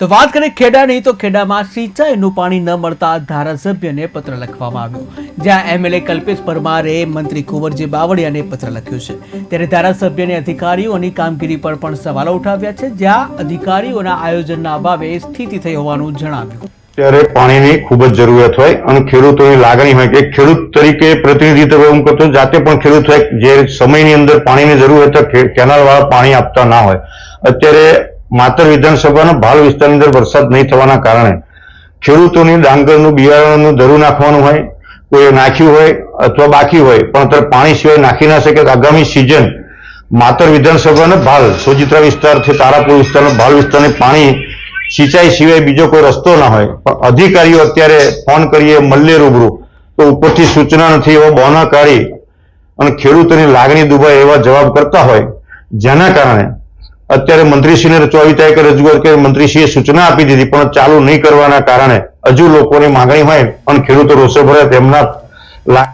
તો વાત કરીએ ખેડાની, તો ખેડામાં સિંચાઈનું પાણી ન મળતા ધારાસભ્યને પત્ર લખવામાં આવ્યો. જ્યાં એમએલએ કલ્પેશ પરમારે મંત્રી કુંવરજી બાવળિયાને પત્ર લખ્યું છે. ત્યારે ધારાસભ્યને અધિકારીઓની કામગીરી પર પણ સવાલો ઉઠાવ્યા છે. જ્યાં અધિકારીઓના આયોજનના અભાવે સ્થિતિ થઈ હોવાનું જણાવ્યું. ત્યારે પાણીની ખૂબ જ જરૂરિયાત હોય અને ખેડૂતોની લાગણી હોય કે ખેડૂત તરીકે પ્રતિનિધિત્વ હું કરતો જાતે પણ ખેડૂત હોય જે સમયની અંદર પાણીની જરૂર હોય તો કેનાલવાળા પાણી આપતા ના હોય. અત્યારે માતર વિધાનસભાના ભાલ વિસ્તારની અંદર વરસાદ નહીં થવાના કારણે ખેડૂતોની ડાંગરનું, બિયારણનું ધરું નાખવાનું હોય કોઈ નાખ્યું હોય અથવા બાકી હોય, પણ અત્યારે પાણી સિવાય નાખી ના શકે આગામી સિઝન માતર વિધાનસભાના ભાલ, સોજિત્રા વિસ્તારથી તારાપુર વિસ્તારનો ભાલ વિસ્તારને પાણી સિંચાઈ સિવાય બીજો કોઈ રસ્તો ના હોય. પણ અધિકારીઓ અત્યારે ફોન કરીએ, મળીએ રૂબરૂ. તો ઉપરથી સૂચના નથી, એવો બોના કાઢી અને ખેડૂતોની લાગણી દુભાય એવા જવાબ કરતા હોય. જેના કારણે અત્યારે મંત્રીશ્રીને ચોવીસ તારીખે રજૂઆત કરી મંત્રીશ્રીએ સૂચના આપી દીધી, પણ ચાલુ નહીં કરવાના કારણે હજુ લોકોની માંગણી હોય પણ ખેડૂતો રોષે ભરે તેમના